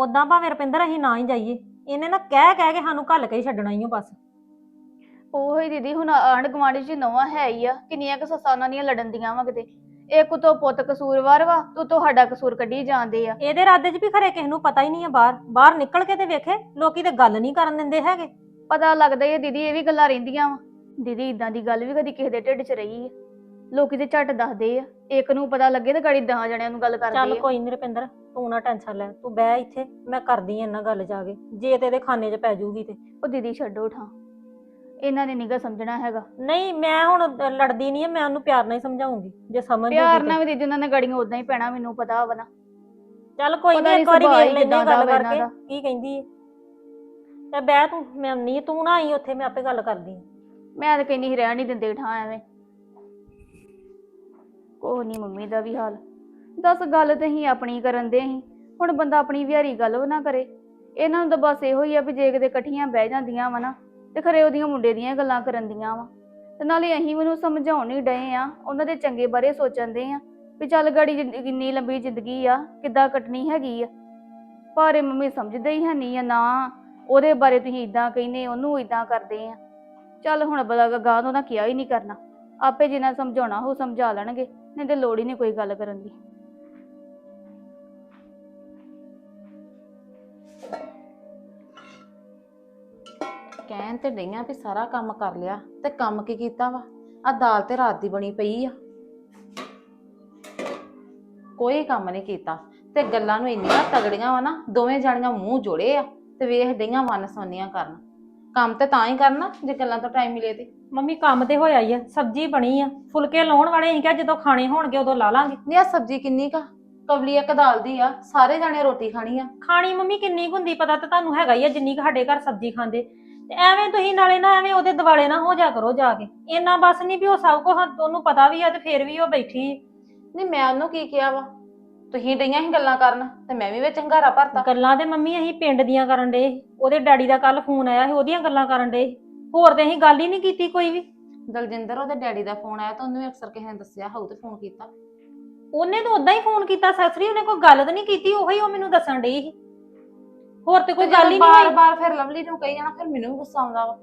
ਉਦਾਂ ਭਾਵੇਂ ਰਪਿੰਦਰ ਅਸੀਂ ਨਾ ਹੀ ਜਾਈਏ। ਇਹਨੇ ਨਾ ਕਹਿ ਕਹਿ ਕੇ ਸਾਨੂੰ ਘੱਲ ਕੇ ਹੀ ਛੱਡਣਾ ਹੀ ਓ ਬਸ। ਉਹੋ ਦੀਦੀ ਹੁਣ ਆਂਢ ਗੁਆਂਢ ਚ ਨਵਾਂ ਹੈ ਹੀ ਆ। ਕਿੰਨੀਆਂ ਕੁ ਸੱਸਾਂ ਉਹਨਾਂ ਦੀਆਂ ਲੜਨ ਦੀਆਂ ਵਾ ਕਿਤੇ। ਇੱਕ ਤੋਂ ਪੁੱਤ ਕਸੂਰਵਾਰ ਵਾ ਤੂੰ ਤੁਹਾਡਾ ਕਸੂਰ ਕੱਢੀ ਜਾਂਦੇ ਆ। ਇਹਦੇ ਇਰਾਦੇ 'ਚ ਵੀ ਖਰੇ ਕਿਸੇ ਨੂੰ ਪਤਾ ਹੀ ਨਹੀਂ ਆ ਬਾਹਰ। ਬਾਹਰ ਨਿਕਲ ਕੇ ਤੇ ਵੇਖੇ ਲੋਕੀ ਤੇ ਗੱਲ ਨਹੀਂ ਕਰਨ ਦਿੰਦੇ ਹੈਗੇ। ਪਤਾ ਲੱਗਦਾ ਆ ਦੀਦੀ ਇਹ ਵੀ ਗੱਲਾਂ ਰਹਿੰਦੀਆਂ ਵਾ। ਦੀਦੀ ਇਦਾਂ ਦੀ ਗੱਲ ਵੀ ਕਦੀ ਕਿਸੇ ਦੇ ਢਿੱਡ 'ਚ ਰਹੀ ਆ। ਲੋਕੀ ਤੇ ਝੱਟ ਦੱਸਦੇ ਆ। ਇੱਕ ਨੂੰ ਪਤਾ ਲੱਗੇ ਤੇ ਗਾੜੀ ਦਹਾਂ ਜਣਿਆਂ ਨੂੰ ਗੱਲ ਚੱਲ ਕਰਦੇ ਆ। ਕੋਈ ਨਹੀਂ ਰਪਿੰਦਰ ਤੂੰ ਨਾ ਟੈਨਸ਼ਨ ਲੈ ਤੂੰ ਬਹਿ ਇੱਥੇ ਮੈਂ ਕਰਦੀ ਆਂ ਇਹਨਾਂ ਗੱਲ ਜਾ ਕੇ ਜੇ ਤੇ ਇਹਦੇ ਖਾਨੇ 'ਚ ਪੈ ਜਾਊਗੀ ਤੇ। ਉਹ ਦੀਦੀ ਛੱਡੋ ਠਾਂ। ਇਹਨਾਂ ਨੇ ਨਿਗਾ ਸਮਝਣਾ ਹੈਗਾ। ਨਹੀਂ ਮੈਂ ਹੁਣ ਲੜਦੀ ਨਹੀਂ ਆ ਮੈਂ ਉਹਨੂੰ ਪਿਆਰ ਨਾਲ ਹੀ ਸਮਝਾਉਂਗੀ ਜੇ ਸਮਝ ਪਿਆਰ ਜੂਗੀ ਨਾਲ ਵੀ ਦੀਦੀ ਉਹਨਾਂ ਨੇ ਗਾੜੀਆਂ ਉਦਾਂ ਹੀ ਪੈਣਾ ਮੈਨੂੰ ਪਤਾ ਵਾ ਨਾ। ਚੱਲ ਕੋਈ ਨਹੀਂ ਨੀ ਇੱਕ ਵਾਰੀ ਵੇਖ ਲੈਨੇ ਕਿੱਦਾਂ ਦਾ ਗੱਲ ਕਰਕੇ। ਕੀ ਕਹਿੰਦੀ ਤੇ ਬਹਿ ਤੂੰ ਮੈਂ ਨਹੀਂ ਤੂੰ ਨਾ ਆਈ ਉੱਥੇ ਮੈਂ ਆਪੇ ਗੱਲ ਕਰਦੀ। ਮੈਂ ਤਾਂ ਕਹਿੰਦੀ ਰਹਿਣ ਨਹੀਂ ਦਿੰਦੇ ਠਾਂ ਐਵੇਂ। ਕੋਹ ਨਹੀਂ ਮੰਮੀ ਦਾ ਵੀ ਹਾਲ। ਦੱਸ ਗੱਲ ਤੇ ਹੀ ਆਪਣੀ ਕਰਨ ਦੇ ਹੀ ਹੁਣ ਬੰਦਾ ਆਪਣੀ ਵਿਹਾਰੀ ਗੱਲ ਉਹ ਨਾ ਕਰੇ। ਇਹਨਾਂ ਨੂੰ ਤਾਂ ਬਸ ਇਹੋ ਹੀ ਆ ਵੀ ਜੇ ਕਿਤੇ ਇਕੱਠੀਆਂ ਬਹਿ ਜਾਂਦੀਆਂ ਵਾ ਨਾ, ਤੇ ਖਰੇ ਉਹਦੀਆਂ ਮੁੰਡੇ ਦੀਆਂ ਗੱਲਾਂ ਕਰਨ ਦੀਆਂ ਵਾ। ਤੇ ਨਾਲੇ ਅਸੀਂ ਉਹਨੂੰ ਸਮਝਾਉਣ ਨਹੀਂ ਡਏ ਆ, ਉਹਨਾਂ ਦੇ ਚੰਗੇ ਬਾਰੇ ਸੋਚਣ ਦੇ ਆ ਵੀ ਚੱਲ ਗਾੜੀ ਜ਼ਿੰਦਗੀ ਕਿੰਨੀ ਲੰਬੀ ਜ਼ਿੰਦਗੀ ਆ, ਕਿੱਦਾਂ ਕੱਟਣੀ ਹੈਗੀ ਆ। ਪਰ ਇਹ ਮੰਮੀ ਸਮਝਦੇ ਹੀ ਹੈ ਨਹੀਂ ਆ ਨਾ, ਉਹਦੇ ਬਾਰੇ ਤੁਸੀਂ ਇਦਾਂ ਕਹਿੰਦੇ, ਉਹਨੂੰ ਇਦਾਂ ਕਰਦੇ ਆ। ਚੱਲ ਹੁਣ ਬਲਾ ਗਾਂ ਤੋਂ ਨਾ ਕਿਹਾ ਹੀ ਨਹੀਂ ਕਰਨਾ। ਆਪੇ ਜਿੰਨਾ ਸਮਝਾਉਣਾ ਉਹ ਸਮਝਾ ਲੈਣਗੇ, ਨਹੀਂ ਤੇ ਲੋੜ ਹੀ ਨਹੀਂ ਕੋਈ ਗੱਲ ਕਰਨ ਦੀ। ਕਹਿਣ ਤੇ ਡਈਆਂ ਵੀ ਸਾਰਾ ਕੰਮ ਕਰ ਲਿਆ ਤੇ ਕੰਮ ਕੀ ਕੀਤਾ ਵਾ? ਆ ਦਾਲ ਤੇ ਰਾਤ ਦੀ ਬਣੀ ਪਈ ਆ। ਕੋਈ ਕੰਮ ਨਹੀਂ ਕੀਤਾ ਤੇ ਗੱਲਾਂ ਨੂੰ ਇੰਨੀਆਂ ਤਗੜੀਆਂ ਵਾ ਨਾ ਦੋਵੇਂ ਜਾਣੀਆਂ ਮੂੰਹ ਜੋੜੇ ਆ ਤੇ ਵੇਖ ਡਈਆਂ ਵਨ ਸੋਨੀਆਂ ਕਰਨ। ਕੰਮ ਤੇ ਤਾਂ ਹੀ ਕਰਨਾ ਜੇ ਗੱਲਾਂ ਤੋਂ ਟਾਈਮ ਮਿਲੇ ਤੇ। ਮੰਮੀ ਕੰਮ ਤੇ ਹੋਇਆ ਹੀ ਆ ਸਬਜ਼ੀ ਬਣੀ ਆ। ਫੁਲਕੇ ਲਾਉਣ ਵਾਲੇ ਅਸੀਂ ਕਿਹਾ ਜਦੋਂ ਖਾਣੇ ਹੋਣਗੇ ਉਦੋਂ ਲਾ ਲਾਂਗੇ। ਨਹੀਂ ਆ ਸਬਜ਼ੀ ਕਿੰਨੀ ਕਾ ਕਵਲੀ ਇੱਕ ਦਾਲ ਦੀ ਆ ਸਾਰੇ ਜਾਣੇ ਰੋਟੀ ਖਾਣੀ ਆ। ਖਾਣੀ ਮੰਮੀ ਕਿੰਨੀ ਕੁ ਹੁੰਦੀ ਪਤਾ ਤਾਂ ਤੁਹਾਨੂੰ ਹੈਗਾ ਹੀ ਆ ਜਿੰਨੀ ਕੁ ਸਾਡੇ ਘਰ ਸਬਜ਼ੀ ਖਾਂਦੇ। ਤੇ ਐਵੇਂ ਤੁਸੀਂ ਨਾਲੇ ਨਾ ਐਵੇਂ ਉਹਦੇ ਦਿਵਾਲੇ ਨਾ ਹੋ ਜਾ ਕਰੋ ਜਾ ਕੇ। ਇੰਨਾ ਬਸ ਨਹੀਂ ਵੀ ਉਹ ਸਭ ਕੁਝ ਉਹਨੂੰ ਪਤਾ ਵੀ ਆ ਤੇ ਫਿਰ ਵੀ ਉਹ ਬੈਠੀ ਨਹੀਂ ਮੈਂ ਉਹਨੂੰ ਕੀ ਕਿਹਾ ਵਾ? ਤੁਸੀਂ ਡਈਆਂ ਹੀ ਗੱਲਾਂ ਕਰਨ ਤੇ ਮੈਂ ਵੀ ਵਿੱਚ ਹੰਗਾਰਾ ਭਰਤਾ। ਗੱਲਾਂ ਤੇ ਮੰਮੀ ਅਸੀਂ ਪਿੰਡ ਦੀਆਂ ਕਰਨ ਡੇ ਉਹਦੇ ਡੈਡੀ ਦਾ ਕੱਲ ਫੋਨ ਆਇਆ ਸੀ ਉਹਦੀਆਂ ਗੱਲਾਂ ਕਰਨ ਡੇ ਹੋਰ ਤੇ ਅਸੀਂ ਗੱਲ ਹੀ ਨਹੀਂ ਕੀਤੀ ਕੋਈ ਵੀ। ਦਲਜਿੰਦਰ ਉਹਦੇ ਡੈਡੀ ਦਾ ਫੋਨ ਆਇਆ ਤਾਂ ਉਹਨੂੰ ਵੀ ਅਕਸਰ ਕਿਸੇ ਨੇ ਦੱਸਿਆ ਹੋਊ ਤੇ ਫੋਨ ਕੀਤਾ। ਉਹਨੇ ਤਾਂ ਉਦਾਂ ਹੀ ਫੋਨ ਕੀਤਾ ਸਸਰੀ ਉਹਨੇ ਕੋਈ ਗੱਲ ਤਾਂ ਨਹੀਂ ਕੀਤੀ ਉਹੀ ਉਹ ਮੈਨੂੰ ਦੱਸਣ ਡਈ ਸੀ। ਹੋਰ ਤੇ ਕੋਈ ਗੱਲ ਹੀ ਨਹੀਂ ਹੋਈ। ਬਾਰ ਫਿਰ ਲਵਲੀ ਨੂੰ ਕਹੀ ਜਾਣਾ ਫਿਰ ਮੈਨੂੰ ਵੀ ਗੁੱਸਾ ਆਉਂਦਾ ਵਾ।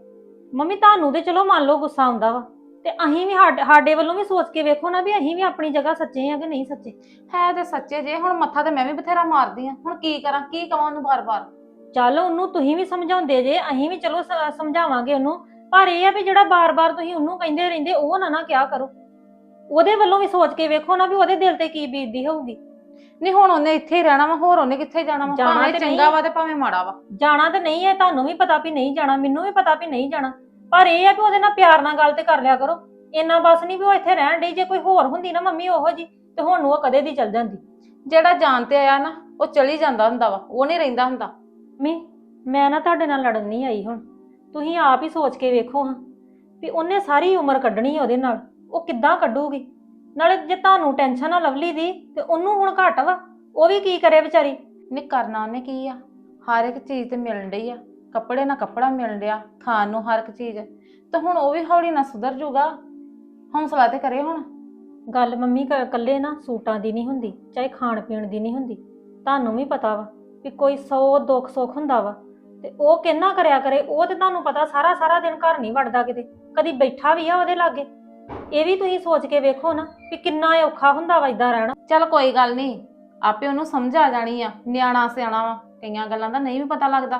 ਮੰਮੀ ਤੁਹਾਨੂੰ ਤੇ ਚਲੋ ਮੰਨ ਲਓ ਗੁੱਸਾ ਆਉਂਦਾ ਵਾ। ਤੇ ਅਸੀਂ ਵੀ ਸਾਡੇ ਸਾਡੇ ਵੱਲੋਂ ਵੀ ਸੋਚ ਕੇ ਵੇਖੋ ਨਾ ਵੀ ਅਸੀਂ ਵੀ ਆਪਣੀ ਜਗ੍ਹਾ ਸੱਚੇ ਆ ਕਿ ਨਹੀਂ ਸੱਚੇ। ਹੈ ਤੇ ਸੱਚੇ ਜੇ ਹੁਣ ਮੱਥਾ ਤੇ ਮੈਂ ਵੀ ਬਥੇਰਾ ਮਾਰਦੀ ਆ। ਹੁਣ ਕੀ ਕਰਾਂ ਕੀ ਕਵਾਂ ਉਹਨੂੰ ਬਾਰ ਬਾਰ? ਚੱਲ ਉਹਨੂੰ ਤੁਸੀਂ ਵੀ ਸਮਝਾਉਂਦੇ ਜੇ ਅਸੀਂ ਵੀ ਚਲੋ ਸ- ਸਮਝਾਵਾਂਗੇ ਉਹਨੂੰ। ਪਰ ਇਹ ਆ ਵੀ ਜਿਹੜਾ ਬਾਰ-ਬਾਰ ਤੁਸੀਂ ਉਹਨੂੰ ਕਹਿੰਦੇ ਰਹਿੰਦੇ ਉਹ ਨਾ ਨਾ ਕਿਆ ਕਰੋ। ਉਹਦੇ ਵੱਲੋਂ ਵੀ ਸੋਚ ਕੇ ਵੇਖੋ ਨਾ ਵੀ ਉਹਦੇ ਦਿਲ ਤੇ ਕੀ ਬੀਤਦੀ ਹੋਊਗੀ। ਨਹੀਂ ਹੁਣ ਉਹਨੇ ਇੱਥੇ ਹੀ ਰਹਿਣਾ ਵਾ ਹੋਰ ਉਹਨੇ ਕਿੱਥੇ ਜਾਣਾ ਵਾ? ਜਾਣਾ ਭਾਵੇਂ ਤੇ ਚੰਗਾ। ਵਾ ਤੇ ਭਾਵੇਂ ਮਾੜਾ ਵਾ। ਜਾਣਾ ਤੇ ਨਹੀਂ ਹੈ ਤੁਹਾਨੂੰ ਵੀ ਪਤਾ ਵੀ ਨਹੀਂ ਜਾਣਾ ਮੈਨੂੰ ਵੀ ਪਤਾ ਵੀ ਨਹੀਂ ਜਾਣਾ। ਪਰ ਇਹ ਆ ਵੀ ਉਹਦੇ ਨਾਲ ਪਿਆਰ ਨਾਲ ਗੱਲ ਤੇ ਕਰ ਲਿਆ ਕਰੋ। ਇੰਨਾ ਬਸ ਨਹੀਂ ਵੀ ਉਹ ਇੱਥੇ ਰਹਿਣ ਡਈ ਜੇ ਕੋਈ ਹੋਰ ਹੁੰਦੀ ਨਾ ਮੰਮੀ ਉਹੋ ਜੀ ਤੇ ਹੁਣ ਨੂੰ ਉਹ ਕਦੇ ਦੀ ਚਲ ਜਾਂਦੀ। ਜਿਹੜਾ ਜਾਣ ਤੇ ਆਇਆ ਨਾ ਉਹ ਚਲੀ ਜਾਂਦਾ ਹੁੰਦਾ ਵਾ ਉਹ ਨਹੀਂ ਰਹਿੰਦਾ ਹੁੰਦਾ। ਮੰਮੀ ਮੈਂ ਨਾ ਤੁਹਾਡੇ ਨਾਲ ਲੜਨ ਨਹੀਂ ਆਈ ਹੁਣ। ਤੁਸੀਂ ਆਪ ਹੀ ਸੋਚ ਕੇ ਵੇਖੋ ਹਾਂ ਵੀ ਉਹਨੇ ਸਾਰੀ ਉਮਰ ਕੱਢਣੀ ਹੈ ਉਹਦੇ ਨਾਲ ਉਹ ਕਿੱਦਾਂ ਕੱਢੂਗੀ? ਨਾਲੇ ਜੇ ਤੁਹਾਨੂੰ ਟੈਨਸ਼ਨ ਆ ਲਵਲੀ ਦੀ ਤੇ ਉਹਨੂੰ ਹੁਣ ਘੱਟ ਵਾ ਉਹ ਵੀ ਕੀ ਕਰੇ ਵਿਚਾਰੀ? ਨਹੀਂ ਕਰਨਾ ਉਹਨੇ ਕੀ ਆ? ਹਰ ਇੱਕ ਚੀਜ਼ ਤੇ ਮਿਲਣ ਡਈ ਆ। ਕੱਪੜੇ ਨਾਲ ਕੱਪੜਾ ਮਿਲਣ ਡਿਆ ਖਾਣ ਨੂੰ ਹਰ ਇੱਕ ਚੀਜ਼। ਤੇ ਹੁਣ ਉਹ ਵੀ ਹੌਲੀ ਨਾਲ ਸੁਧਰ ਜੂਗਾ। ਹੌਸਲਾ ਤੇ ਕਰੇ ਹੁਣ। ਗੱਲ ਮੰਮੀ ਕ- ਇਕੱਲੇ ਨਾ ਸੂਟਾਂ ਦੀ ਨਹੀਂ ਹੁੰਦੀ ਚਾਹੇ ਖਾਣ ਪੀਣ ਦੀ ਨਹੀਂ ਹੁੰਦੀ। ਤੁਹਾਨੂੰ ਵੀ ਪਤਾ ਵਾ ਵੀ ਕੋਈ ਸੌ ਦੁੱਖ ਸੁੱਖ ਹੁੰਦਾ ਵਾ। ਤੇ ਉਹ ਕਿੰਨਾ ਕਰਿਆ ਕਰੇ ਉਹ ਤੇ ਤੁਹਾਨੂੰ ਪਤਾ ਸਾਰਾ ਸਾਰਾ ਦਿਨ ਘਰ ਨਹੀਂ ਵੜਦਾ ਕਿਤੇ। ਕਦੀ ਬੈਠਾ ਵੀ ਆ ਉਹਦੇ ਲਾਗੇ। ਇਹ ਵੀ ਤੁਸੀਂ ਸੋਚ ਕੇ ਵੇਖੋ ਨਾ ਵੀ ਕਿੰਨਾ ਔਖਾ ਹੁੰਦਾ ਵਾ ਇਦਾਂ ਰਹਿਣਾ। ਚੱਲ ਕੋਈ ਗੱਲ ਨਹੀਂ ਆਪੇ ਉਹਨੂੰ ਸਮਝ ਆ ਜਾਣੀ ਆ ਨਿਆਣਾ ਸਿਆਣਾ ਵਾ ਕਈਆਂ ਗੱਲਾਂ ਦਾ ਨਹੀਂ ਵੀ ਪਤਾ ਲੱਗਦਾ।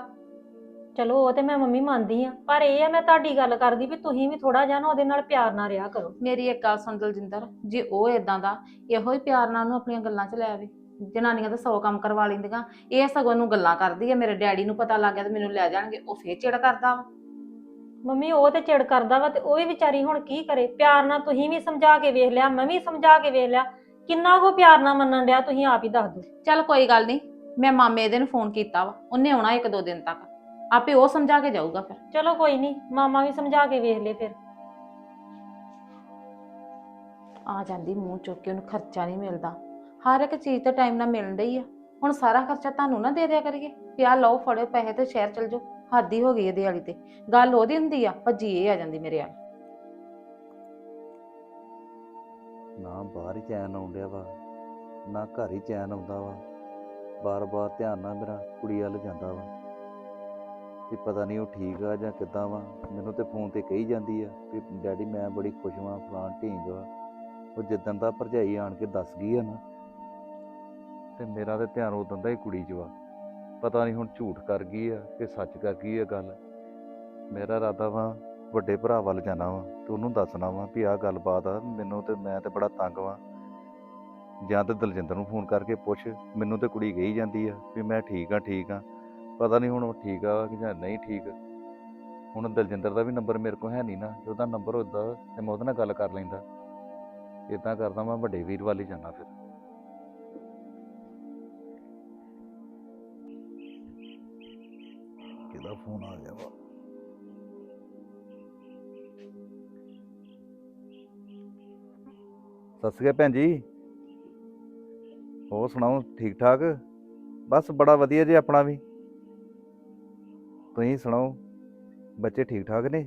ਚਲੋ ਉਹ ਤੇ ਮੈਂ ਮੰਮੀ ਮੰਨਦੀ ਆ ਪਰ ਇਹ ਆ ਮੈਂ ਤੁਹਾਡੀ ਗੱਲ ਕਰਦੀ ਵੀ ਤੁਸੀਂ ਵੀ ਥੋੜਾ ਜਿਹਾ ਨਾ ਉਹਦੇ ਨਾਲ ਪਿਆਰ ਨਾਲ ਰਿਹਾ ਕਰੋ। ਮੇਰੀ ਇੱਕ ਗੱਲ ਸੁਣ ਦਲਜਿੰਦਰ ਜੇ ਉਹ ਇਦਾਂ ਦਾ ਇਹੋ ਹੀ ਪਿਆਰ ਨਾਲ ਉਹਨੂੰ ਆਪਣੀਆਂ ਗੱਲਾਂ 'ਚ ਲੈ ਆਵੇ ਜਨਾਨੀਆਂ ਤਾਂ ਸੌ ਕੰਮ ਕਰਵਾ ਲੈਂਦੀਆਂ ਇਹ ਸਗੋਂ ਨੂੰ ਗੱਲਾਂ ਕਰਦੀ ਆ ਮੇਰੇ ਡੈਡੀ ਨੂੰ ਪਤਾ ਲੱਗ ਗਿਆ ਤੇ ਮੈਨੂੰ ਲੈ ਜਾਣਗੇ ਉਹ ਫੇਰ ਚਿੜ ਕਰਦਾ ਵਾ। ਮੰਮੀ ਉਹ ਤੇ ਚਿੜ ਕਰਦਾ ਵਾ ਤੇ ਉਹ ਵੀ ਵਿਚਾਰੀ ਹੁਣ ਕੀ ਕਰੇ? ਪਿਆਰ ਨਾਲ ਤੁਸੀਂ ਵੀ ਸਮਝਾ ਕੇ ਵੇਖ ਲਿਆ ਮੈਂ ਵੀ ਸਮਝਾ ਕੇ ਵੇਖ ਲਿਆ। ਕਿੰਨਾ ਕੋ ਪਿਆਰ ਨਾਲ ਮੰਨਣ ਡਿਆ ਤੁਸੀਂ ਆਪ ਹੀ ਦੱਸ ਦਿਓ। ਚੱਲ ਕੋਈ ਗੱਲ ਨਹੀਂ ਮੈਂ ਮਾਮੇ ਦੇ ਨੂੰ ਫੋਨ ਕੀਤਾ ਵਾ ਉਹਨੇ ਆਉਣਾ ਇੱਕ ਦੋ ਦਿਨ ਤੱਕ। ਆਪੇ ਉਹ ਸਮਝਾ ਕੇ ਜਾਊਗਾ ਫਿਰ। ਚਲੋ ਕੋਈ ਨਹੀਂ ਮਾਮਾ ਵੀ ਸਮਝਾ ਕੇ ਵੇਖ ਲੇ ਫਿਰ। ਆ ਜਾਂਦੀ ਮੂੰਹ ਚੁੱਕ ਕੇ ਉਹਨੂੰ ਖਰਚਾ ਨਹੀਂ ਮਿਲਦਾ। ਹਰ ਇੱਕ ਚੀਜ਼ ਤੇ ਟਾਈਮ ਨਾਲ ਮਿਲਣ ਡਈ ਆ। ਹੁਣ ਸਾਰਾ ਖਰਚਾ ਤੁਹਾਨੂੰ ਨਾ ਦੇ ਦਿਆ ਕਰੀਏ। ਪਿਆ ਲਓ ਫੜੋ ਪੈਸੇ ਤੇ ਸ਼ਹਿਰ ਚਲ ਜਾਓ। ਹੱਦ ਹੀ ਹੋ ਗਈ ਇਹਦੇ ਵਾਲੀ ਤੇ। ਗੱਲ ਉਹਦੀ ਹੁੰਦੀ ਆ, ਭੱਜੀ ਇਹ ਆ ਜਾਂਦੀ ਮੇਰੇ ਵੱਲ। ਨਾ ਬਾਹਰ ਹੀ ਚੈਨ ਆਉਂਦਿਆ ਵਾ, ਨਾ ਘਰ ਹੀ ਚੈਨ ਆਉਂਦਾ ਵਾ। ਬਾਰ-ਬਾਰ ਧਿਆਨ ਨਾਲ ਮੇਰਾ ਕੁੜੀ ਵੱਲ ਜਾਂਦਾ ਵਾ। ਵੀ ਪਤਾ ਨਹੀਂ ਉਹ ਠੀਕ ਆ ਜਾਂ ਕਿੱਦਾਂ ਵਾ। ਮੈਨੂੰ ਤੇ ਫੋਨ ਤੇ ਕਹੀ ਜਾਂਦੀ ਆ ਵੀ ਡੈਡੀ ਮੈਂ ਬੜੀ ਖੁਸ਼ ਹਾਂ ਫਲਾਣ ਢੀਂਗ ਵਾ। ਉਹ ਜਿੱਦਣ ਦਾ ਭਰਜਾਈ ਆਣ ਕੇ ਦੱਸ ਗਈ ਆ ਨਾ, ਤੇ ਮੇਰਾ ਤੇ ਧਿਆਨ ਉਦੋਂ ਦਾ ਹੀ ਕੁੜੀ 'ਚ ਵਾ। ਪਤਾ ਨਹੀਂ ਹੁਣ ਝੂਠ ਕਰ ਗਈ ਆ ਕਿ ਸੱਚ ਕਰ ਗਈ ਆ ਗੱਲ। ਮੇਰਾ ਇਰਾਦਾ ਵਾ, ਵੱਡੇ ਭਰਾ ਵੱਲ ਜਾਣਾ ਵਾ, ਤੇ ਉਹਨੂੰ ਦੱਸਣਾ ਵਾ ਵੀ ਆਹ ਗੱਲਬਾਤ ਆ, ਮੈਨੂੰ ਤੇ ਮੈਂ ਤੇ ਬੜਾ ਤੰਗ ਵਾਂ। ਜਾਂ ਤੇ ਦਲਜਿੰਦਰ ਨੂੰ ਫੋਨ ਕਰਕੇ ਪੁੱਛ, ਮੈਨੂੰ ਤੇ ਕੁੜੀ ਗਈ ਜਾਂਦੀ ਆ ਵੀ ਮੈਂ ਠੀਕ ਆ ਠੀਕ ਆ। ਪਤਾ ਨਹੀਂ ਹੁਣ ਉਹ ਠੀਕ ਆ ਕਿ ਜਾਂ ਨਹੀਂ ਠੀਕ। ਹੁਣ ਦਲਜਿੰਦਰ ਦਾ ਵੀ ਨੰਬਰ ਮੇਰੇ ਕੋਲ ਹੈ ਨਹੀਂ ਨਾ ਜੇ ਉਹਦਾ ਨੰਬਰ ਹੁੰਦਾ ਤੇ ਮੈਂ ਉਹਦੇ ਨਾਲ ਗੱਲ ਕਰ ਲੈਂਦਾ। ਇਦਾਂ ਕਰਦਾ ਮੈਂ ਵੱਡੇ ਵੀਰ ਵੱਲ ਹੀ ਜਾਣਾ ਫਿਰ। ਕਿਹਦਾ ਫੋਨ ਆ ਗਿਆ ਵਾ। ਸਤਿ ਸ਼੍ਰੀ ਅਕਾਲ ਭੈਣ ਜੀ। ਹੋਰ ਸੁਣਾਓ, ਠੀਕ ਠਾਕ? ਬਸ ਬੜਾ ਵਧੀਆ ਜੀ ਆਪਣਾ ਵੀ। ਤੁਸੀਂ ਸੁਣਾਓ, ਬੱਚੇ ਠੀਕ ਠਾਕ ਨੇ?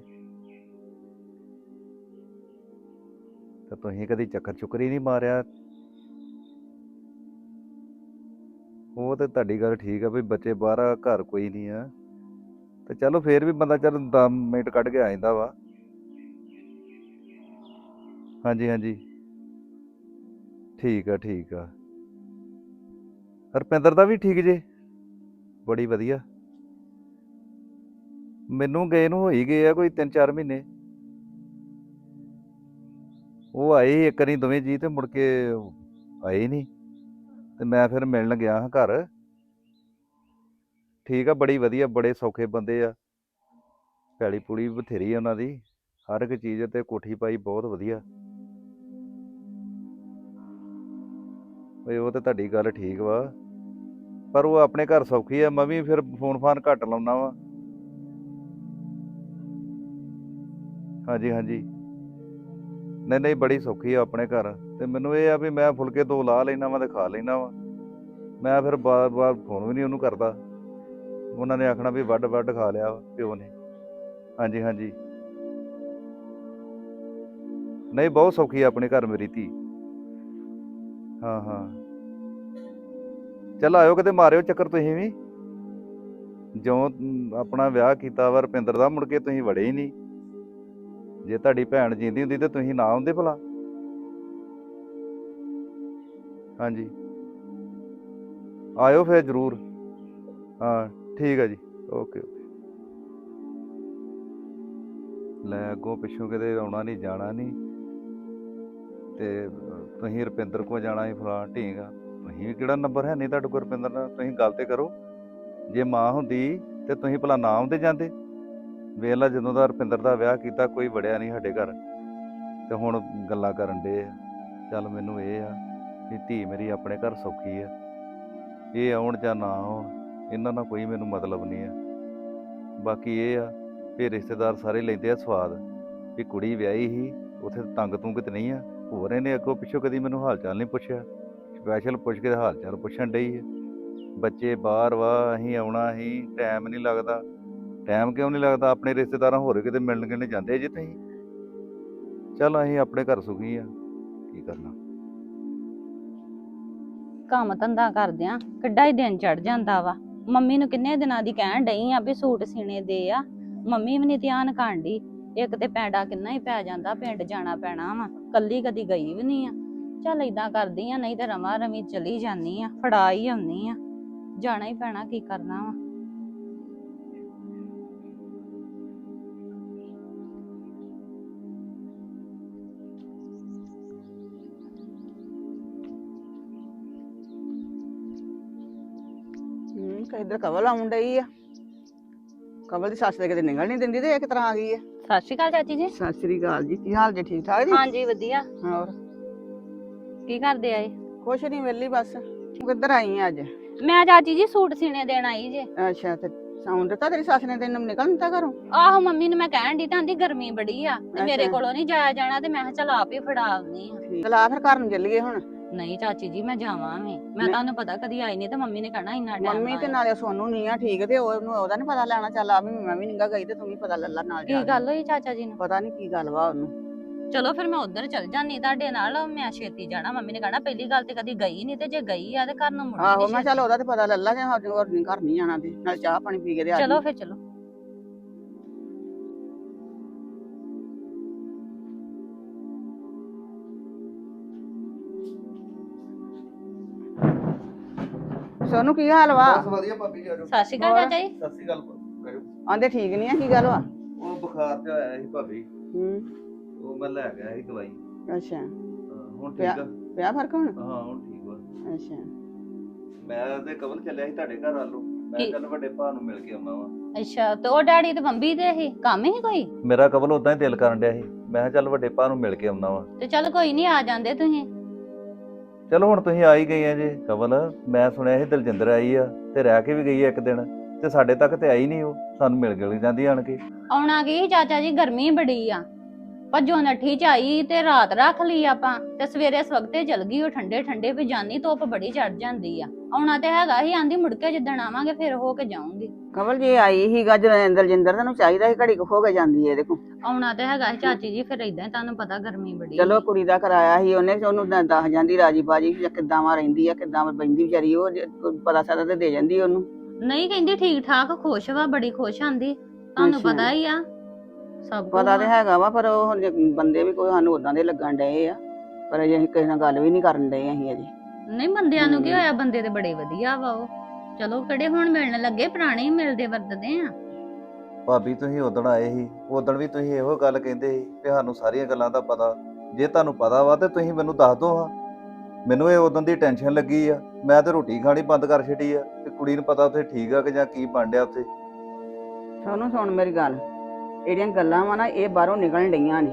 ਤਾਂ ਤੁਸੀਂ ਕਦੀ ਚੱਕਰ ਚੁੱਕਰ ਹੀ ਨਹੀਂ ਮਾਰਿਆ? ਉਹ ਤੇ ਤੁਹਾਡੀ ਗੱਲ ਠੀਕ ਆ ਵੀ ਬੱਚੇ ਬਾਹਰ ਆ ਘਰ ਕੋਈ ਨਹੀਂ ਆ। ਤੇ ਚਲੋ ਫੇਰ ਵੀ ਬੰਦਾ ਚੱਲ 10 ਮਿੰਟ ਕੱਢ ਕੇ ਆ ਜਾਂਦਾ ਵਾ। ਹਾਂਜੀ ਹਾਂਜੀ। ਠੀਕ ਆ ਠੀਕ ਆ। ਹਰਪਿੰਦਰ ਦਾ ਵੀ ਠੀਕ ਜੇ? ਬੜੀ ਵਧੀਆ। ਮੈਨੂੰ ਗਏ ਨੂੰ ਹੋਈ ਗਏ ਆ ਕੋਈ 3-4 ਮਹੀਨੇ। ਉਹ ਆਏ ਇੱਕ ਨਹੀਂ ਦੋਵੇਂ ਜੀ ਤੇ ਮੁੜ ਕੇ ਆਏ ਨਹੀਂ। ਤੇ ਮੈਂ ਫਿਰ ਮਿਲਣ ਗਿਆ ਹਾਂ ਘਰ। ਠੀਕ ਆ, ਬੜੀ ਵਧੀਆ, ਬੜੇ ਸੌਖੇ ਬੰਦੇ ਆ। ਪੈਲੀ ਪੂੜੀ ਬਥੇਰੀ ਆ ਉਹਨਾਂ ਦੀ, ਹਰ ਇੱਕ ਚੀਜ਼ ਤੇ ਕੋਠੀ ਪਾਈ ਬਹੁਤ ਵਧੀਆ। ਓਏ, ਉਹ ਤਾਂ ਤੁਹਾਡੀ ਗੱਲ ਠੀਕ ਵਾ। ਪਰ ਉਹ ਆਪਣੇ ਘਰ ਸੌਖੀ ਆ, ਮੈਂ ਵੀ ਫਿਰ ਫੋਨ ਫਾਨ ਘੱਟ ਲਾਉਣਾ ਵਾ। ਹਾਂਜੀ ਹਾਂਜੀ। ਨਹੀਂ ਨਹੀਂ, ਬੜੀ ਸੌਖੀ ਆ ਆਪਣੇ ਘਰ। ਤੇ ਮੈਨੂੰ ਇਹ ਆ ਵੀ ਮੈਂ ਫੁਲਕੇ ਦੋ ਲਾ ਲੈਣਾ ਵਾ ਤੇ ਖਾ ਲੈਣਾ ਵਾ। ਮੈਂ ਫਿਰ ਬਾਰ-ਬਾਰ ਫੋਨ ਵੀ ਨਹੀਂ ਉਹਨੂੰ ਕਰਦਾ। ਉਹਨਾਂ ਨੇ ਆਖਣਾ ਵੀ ਵੱਡ ਵੱਡ ਖਾ ਲਿਆ ਵਾ ਪਿਓ ਨੇ। ਹਾਂਜੀ ਹਾਂਜੀ। ਨਹੀਂ, ਬਹੁਤ ਸੌਖੀ ਆ ਆਪਣੇ ਘਰ ਮੇਰੀ ਧੀ। ਹਾਂ ਹਾਂ। ਚੱਲ ਆਇਓ ਕਿਤੇ, ਮਾਰਿਓ ਚੱਕਰ ਤੁਸੀਂ ਵੀ। ਜਿਉਂ ਆਪਣਾ ਵਿਆਹ ਕੀਤਾ ਵਾ ਰੁਪਿੰਦਰ ਦਾ, ਮੁੜ ਕੇ ਤੁਸੀਂ ਵੜੇ ਹੀ ਨਹੀਂ। ਜੇ ਤੁਹਾਡੀ ਭੈਣ ਜਿੰਦੀ ਹੁੰਦੀ ਤੇ ਤੁਸੀਂ ਨਾ ਆਉਂਦੇ ਭਲਾ। ਹਾਂਜੀ। ਆਇਓ ਫਿਰ ਜ਼ਰੂਰ। ਹਾਂ। ਠੀਕ ਹੈ ਜੀ, ਓਕੇ ਓਕੇ। ਲੈ ਅੱਗੋਂ ਪਿੱਛੋਂ ਕਿਤੇ ਆਉਣਾ ਨਹੀਂ, ਜਾਣਾ ਨਹੀਂ। ਤੇ ਤੁਸੀਂ ਰੁਪਿੰਦਰ ਕੋ ਜਾਣਾ ਸੀ ਫਲਾਂ ਢੀਂਗਾ। ਤੁਸੀਂ ਵੀ ਕਿਹੜਾ ਨੰਬਰ ਹੈ ਨਹੀਂ ਤੁਹਾਡੇ ਕੋਲ ਰੁਪਿੰਦਰ ਨਾਲ? ਤੁਸੀਂ ਗੱਲ ਤੇ ਕਰੋ। ਜੇ ਮਾਂ ਹੁੰਦੀ ਤੇ ਤੁਸੀਂ ਭਲਾ ਨਾ ਆਉਂਦੇ ਜਾਂਦੇ। ਵੇਖ ਜਦੋਂ ਦਾ ਰੁਪਿੰਦਰ ਦਾ ਵਿਆਹ ਕੀਤਾ, ਕੋਈ ਵੜਿਆ ਨਹੀਂ ਸਾਡੇ ਘਰ। ਤੇ ਹੁਣ ਗੱਲਾਂ ਕਰਨ ਦੇ ਆ। ਚੱਲ ਮੈਨੂੰ ਇਹ ਆ ਕਿ ਧੀ ਮੇਰੀ ਆਪਣੇ ਘਰ ਸੌਖੀ ਆ। ਇਹ ਆਉਣ ਜਾਂ ਨਾ ਆਉਣ। ਇਹਨਾਂ ਨਾਲ ਕੋਈ ਮੈਨੂੰ ਮਤਲਬ ਨਹੀਂ ਆ। ਬਾਕੀ ਇਹ ਆ ਵੀ ਰਿਸ਼ਤੇਦਾਰ ਸਾਰੇ ਲੈਂਦੇ ਆ ਸਵਾਦ। ਵੀ ਕੁੜੀ ਵਿਆਹੀ ਸੀ, ਉਥੇ ਤੰਗ ਤੁੰਗ ਤੇ ਨਹੀਂ ਆ। ਹੋਰ ਇਹਨੇ ਅੱਗੋਂ ਪਿੱਛੋਂ ਕਦੀ ਮੈਨੂੰ ਹਾਲ ਚਾਲ ਨਹੀਂ ਪੁੱਛਿਆ। ਸਪੈਸ਼ਲ ਪੁੱਛ ਕੇ ਹਾਲ ਚਾਲ ਪੁੱਛਣ ਡਈ ਹੈ ਬੱਚੇ ਬਾਹਰ ਵਾ, ਅਸੀਂ ਆਉਣਾ ਅਸੀਂ ਟਾਈਮ ਨਹੀਂ ਲੱਗਦਾ। ਟਾਈਮ ਕਿਉਂ ਨਹੀਂ ਲੱਗਦਾ? ਆਪਣੇ ਰਿਸ਼ਤੇਦਾਰਾਂ ਹੋਰ ਕਿਤੇ ਮਿਲਣ ਗਿਲਣ ਜਾਂਦੇ ਜੇ ਤੁਸੀਂ ਚਲ ਅਸੀਂ ਆਪਣੇ ਘਰ ਸੁਖੀ ਆ। ਕੀ ਕਰਨਾ? ਕੰਮ ਧੰਦਾ ਕਰਦੇ ਕਰਦਿਆਂ ਕਿੱਡਾ ਹੀ ਦਿਨ ਚੜ ਜਾਂਦਾ ਵਾ। ਮੰਮੀ ਨੂੰ ਕਿੰਨੇ ਦਿਨਾਂ ਦੀ ਕਹਿਣ ਡਈ ਆ ਵੀ ਸੂਟ ਸੀਨੇ ਦੇ ਆ। ਮੰਮੀ ਵੀ ਨਹੀਂ ਧਿਆਨ ਕਰਨ ਡਈ। ਇੱਕ ਤੇ ਪੈਂਡਾ ਕਿੰਨਾ ਹੀ ਪੈ ਜਾਂਦਾ, ਪਿੰਡ ਜਾਣਾ ਪੈਣਾ ਵਾ। ਕੱਲੀ ਕਦੀ ਗਈ ਵੀ ਨਹੀਂ ਆ। ਚੱਲ ਇਦਾਂ ਕਰਦੀ ਆ, ਨਹੀਂ ਤੇ ਰਮਾ ਰਮੀ ਚਲੀ ਜਾਨੀ ਆ, ਫੜਾ ਹੀ ਆਉਣੀ ਆ। ਜਾਣਾ ਹੀ ਪੈਣਾ, ਕੀ ਕਰਨਾ ਵਾ। ਇੱਧਰ ਕਵਲ ਆਉਣ ਡਈ ਆ। ਕਵਲ ਦੀ ਸੱਸ ਤੇ ਕਿਤੇ ਨਿਕਲ ਨਹੀਂ ਦਿੰਦੀ ਤੇ ਇਹ ਕਿਸ ਤਰ੍ਹਾਂ ਆ ਗਈ ਆ। ਸਤਿ ਸ਼੍ਰੀ ਅਕਾਲ ਚਾਚੀ ਜੀ। ਸਤਿ ਸ੍ਰੀ ਅਕਾਲ ਜੀ ਕੀ ਹਾਲ ਜੀ ਠੀਕ ਠਾਕ ਜੀ? ਹਾਂਜੀ ਵਧੀਆ। ਹੋਰ? ਕੀ ਕਰਦੇ ਆਏ? ਕੁਛ ਨਹੀਂ ਵਿਹਲੀ ਬਸ ਤੂੰ ਕਿੱਧਰ ਆਈ ਆ ਅੱਜ? ਮੈਂ ਚਾਚੀ ਜੀ ਸੂਟ ਸੀਨੇ ਦੇਣ ਆਈ ਜੇ। ਅੱਛਾ ਤੇ ਸਾਉਂ ਦਿੱਤਾ ਤੇਰੀ ਸੱਸ ਨੇ ਤੈਨੂੰ ਨਿਕਲ ਦਿੱਤਾ ਘਰੋਂ? ਆਹੋ ਮੰਮੀ ਨੂੰ ਮੈਂ ਕਹਿਣ ਦੀ ਤਾਂ ਆਂਦੀ ਗਰਮੀ ਬੜੀ ਆ ਤੇ ਮੇਰੇ ਅੱਛਾ। ਕੋਲੋਂ ਨਹੀਂ ਜਾਇਆ ਜਾਣਾ ਤੇ ਮੈਂ ਕਿਹਾ ਚਲ ਆਪ ਹੀ ਫੜਾ ਆਉਣੀ ਆ। ਚਲਾ ਫਿਰ ਘਰ ਨੂੰ ਚੱਲੀਏ ਹੁਣ। ਨਹੀਂ ਚਾਚੀ ਜੀ ਮੈਂ ਜਾਵਾਂ ਵੀ ਮੈਂ। ਤੁਹਾਨੂੰ ਪਤਾ ਕਦੀ ਆਈ ਨਹੀਂ ਤੇ ਮੰਮੀ ਨੇ ਕਹਿਣਾ ਇੰਨਾ ਟਾਈਮ ਮੰਮੀ ਤੇ ਨਾਲੇ ਸੋਨੂੰ ਨਹੀਂ ਆ ਠੀਕ ਤੇ ਉਹਨੂੰ ਉਹਦਾ ਨਹੀਂ ਪਤਾ ਲੈਣਾ ਚੱਲ ਆ ਵੀ ਮੈਂ ਵੀ ਨਿੰਗਾ ਗਈ ਤੇ ਤੂੰ ਵੀ ਪਤਾ ਲੈ ਲਾ ਨਾਲ ਜਾ ਕੀ। ਗੱਲ ਹੋਈ ਚਾਚਾ ਜੀ ਨੂੰ ਪਤਾ ਨਹੀਂ ਕੀ ਗੱਲ ਵਾ ਉਹਨੂੰ ਚਲੋ ਫਿਰ ਮੈਂ ਉਧਰ ਚਲ ਜਾਨੀ ਤੁਹਾਡੇ ਨਾਲ ਮੈਂ ਛੇਤੀ ਜਾਣਾ ਮੰਮੀ ਨੇ ਕਹਿਣਾ ਪਹਿਲੀ ਗੱਲ ਤੇ ਕਦੀ ਗਈ ਨਹੀਂ ਤੇ ਜੇ ਗਈ ਆ ਤੇ ਘਰ ਨੂੰ ਮੁੜਨੀ ਆਹੋ ਮੈਂ ਚੱਲ ਉਹਦਾ ਤੇ ਪਤਾ ਲੱਲਾ ਜੇ ਹੋਰ ਨਹੀਂ ਘਰ ਨਹੀਂ ਜਾਣਾ ਤੇ ਨਾਲ ਚਾਹ ਪਾਣੀ ਪੀ ਕੇ ਤੇ ਆ। ਚਲੋ। ਫਿਰ ਚਲੋ ਸੋਨੂੰ ਕੀ ਹਾਲ ਵਾ? ਬਸ ਵਧੀਆ ਭਾਬੀ ਜੀ ਆਜੋ ਸਤਿ ਸ਼੍ਰੀ ਅਕਾਲ? ਚਾਚਾ ਜੀ। ਸਤਿ ਸ਼੍ਰੀ ਅਕਾਲ ਕਰੋ ਆਂਦੇ ਠੀਕ ਨਹੀਂ ਆ ਕੀ ਗੱਲ ਵਾ? ਉਹ ਬੁਖਾਰ ਤੇ ਆਇਆ ਸੀ ਭਾਬੀ। ਹੂੰ। ਉਹ ਮੈਂ ਲੈ ਗਿਆ ਸੀ ਦਵਾਈ। ਅੱਛਾ। ਹਾਂ, ਹੁਣ ਠੀਕ ਆ। ਪਿਆ ਫ਼ਰਕ ਹੁਣ? ਹਾਂ ਹੁਣ ਠੀਕ ਵਾ ਅੱਛਾ। ਮੈਂ ਤੇ ਕਵਲ ਚੱਲਿਆ ਸੀ ਤੁਹਾਡੇ ਘਰ ਵੱਲੋਂ। ਮੈਂ ਕੀ? ਚੱਲ ਵੱਡੇ ਭਾ ਨੂੰ ਮਿਲ ਕੇ ਆਉਣਾ ਵਾ। ਅੱਛਾ ਤੇ ਉਹ ਡੈਡੀ ਤੇ ਬੰਬੀ ਦੇ ਹੀ ਕੰਮ ਹੀ ਕੋਈ? ਮੇਰਾ ਕਵਲ ਉਦਾਂ ਹੀ ਦਿਲ ਕਰਨ ਡਿਆ ਸੀ। ਮੈਂ ਕਿਹਾ ਚੱਲ ਵੱਡੇ ਭਾ ਨੂੰ ਮਿਲ ਕੇ ਆਉਣਾ ਵਾ। ਤੇ ਚੱਲ ਕੋਈ ਨਹੀਂ ਆ ਜਾਂਦੇ ਤੁਸੀਂ। ਚਲੋ ਹੁਣ ਤੁਸੀਂ ਆ ਹੀ ਗਏ ਆ ਜੀ, ਕਵਲ, ਮੈਂ ਸੁਣਿਆ ਸੀ ਦਲਜਿੰਦਰ ਆਈ ਆ ਤੇ ਰਹਿ ਕੇ ਵੀ ਗਈ ਆ ਇੱਕ ਦਿਨ, ਤੇ ਸਾਡੇ ਤੱਕ ਤੇ ਆਈ ਨਹੀਂ ਉਹ, ਸਾਨੂੰ ਮਿਲ ਗਿਲ ਜਾਂਦੀ ਆਣ ਕੇ। ਆਉਣਾ ਕੀ ਚਾਚਾ ਜੀ, ਗਰਮੀ ਬੜੀ ਆ। ਭੱਜੋ ਨੱਠੀ ਚ ਆਈ ਤੇ ਰਾਤ ਰੱਖ ਲਈ ਆਪਾਂ। ਤੇ ਸਵੇਰੇ ਸਵਖਤੇ ਚਲ ਗਈ ਉਹ ਠੰਡੇ ਠੰਡੇ ਵੀ ਜਾਨੀ ਧੁੱਪ ਬੜੀ ਚੜ ਜਾਂਦੀ ਆ। ਆਉਣਾ ਤੇ ਹੈਗਾ ਹੀ ਆਂਦੀ ਮੁੜ ਕੇ ਜਿੱਦਣ ਆਵਾਂਗੇ ਫਿਰ ਹੋ ਕੇ ਜਾਊਂਗੀ। ਕਮਲ ਜੀ ਆਈ ਸੀਗਾ ਜਦੋਂ ਦਲਜਿੰਦਰ ਤੈਨੂੰ ਚਾਹੀਦਾ ਸੀ ਘੜੀ ਕੁ ਹੋ ਕੇ ਜਾਂਦੀ ਏ ਕੋਲ ਆਉਣਾ ਤੇ ਹੈਗਾ ਸੀ ਚਾਚੀ ਜੀ ਫਿਰ ਇਦਾਂ ਤੁਹਾਨੂੰ ਪਤਾ ਗਰਮੀ ਬੜੀ ਚਲੋ ਕੁੜੀ ਦਾ ਕਰਾਇਆ ਸੀ ਉਹਨੇ ਤੇ ਉਹਨੂੰ ਦ- ਦੱਸ ਜਾਂਦੀ ਰਾਜੀ ਬਾਜੀ ਕਿ ਕਿੱਦਾਂ ਵਾ ਰਹਿੰਦੀ ਆ ਕਿੱਦਾਂ ਵਾ ਬੈਂਦੀ ਵਿਚਾਰੀ ਉਹ ਜੇ ਕੋਈ ਪਤਾ ਸਾਰਾ ਤੇ ਦੇ ਜਾਂਦੀ ਉਹਨੂੰ। ਨਹੀਂ ਕਹਿੰਦੀ ਠੀਕ ਠਾਕ ਖੁਸ਼ ਵਾ ਬੜੀ ਖੁਸ਼ ਆਂਦੀ। ਤੁਹਾਨੂੰ ਅੱਛਾ। ਪਤਾ ਹੀ ਆ ਸਭ ਕੁਝ ਪਤਾ ਤੇ ਹੈਗਾ ਵਾ ਪਰ ਉਹ ਹੁਣ ਜੇ ਬੰਦੇ ਵੀ ਕੋਈ ਸਾਨੂੰ ਉਦਾਂ ਦੇ ਲੱਗਣ ਡਏ ਆ। ਪਰ ਅਜੇ ਅਸੀਂ ਕਿਸੇ ਨਾਲ ਗੱਲ ਵੀ ਨਹੀਂ ਕਰਨ ਡਏ ਅਸੀਂ ਅਜੇ। ਨਹੀਂ ਬੰਦਿਆਂ ਨੂੰ ਕੀ। ਹੋਇਆ? ਬੰਦੇ ਤੇ ਬੜੇ ਵਧੀਆ ਵਾ ਉਹ। ਚਲੋ ਕਿਹੜੇ ਹੁਣ ਮਿਲਣ ਲੱਗੇ? ਪੁਰਾਣੇ ਹੀ ਮਿਲਦੇ ਵਰਤਦੇ ਆ। ਭਾਬੀ ਤੁਸੀਂ ਉਦਣ ਆਏ ਸੀ। ਉਦਣ ਵੀ ਤੁਸੀਂ ਇਹੋ ਗੱਲ ਕਹਿੰਦੇ ਸੀ ਕਿ ਸਾਨੂੰ ਸਾਰੀਆਂ ਗੱਲਾਂ ਦਾ ਪਤਾ। ਜੇ ਤੁਹਾਨੂੰ ਪਤਾ ਵਾ ਤੇ ਤੁਸੀਂ ਮੈਨੂੰ ਦੱਸ ਦਿਓ ਹਾਂ। ਮੈਨੂੰ ਇਹ ਉਦੋਂ ਦੀ ਟੈਨਸ਼ਨ ਲੱਗੀ ਆ। ਮੈਂ ਤੇ ਰੋਟੀ ਖਾਣੀ ਬੰਦ ਕਰ ਛੱਡੀ ਆ। ਤੇ ਕੁੜੀ ਨੂੰ ਪਤਾ ਉੱਥੇ ਠੀਕ ਆ ਕਿ ਜਾਂ ਕੀ ਬਣ ਡਿਆ ਉੱਥੇ। ਸੋਨੂੰ ਸੁਣ ਮੇਰੀ ਗੱਲ। ਇਹਦੀਆਂ ਗੱਲਾਂ ਵਾ ਨਾ ਇਹ ਬਾਹਰੋਂ ਨਿਕਲਣ ਡਈਆਂ ਨੇ।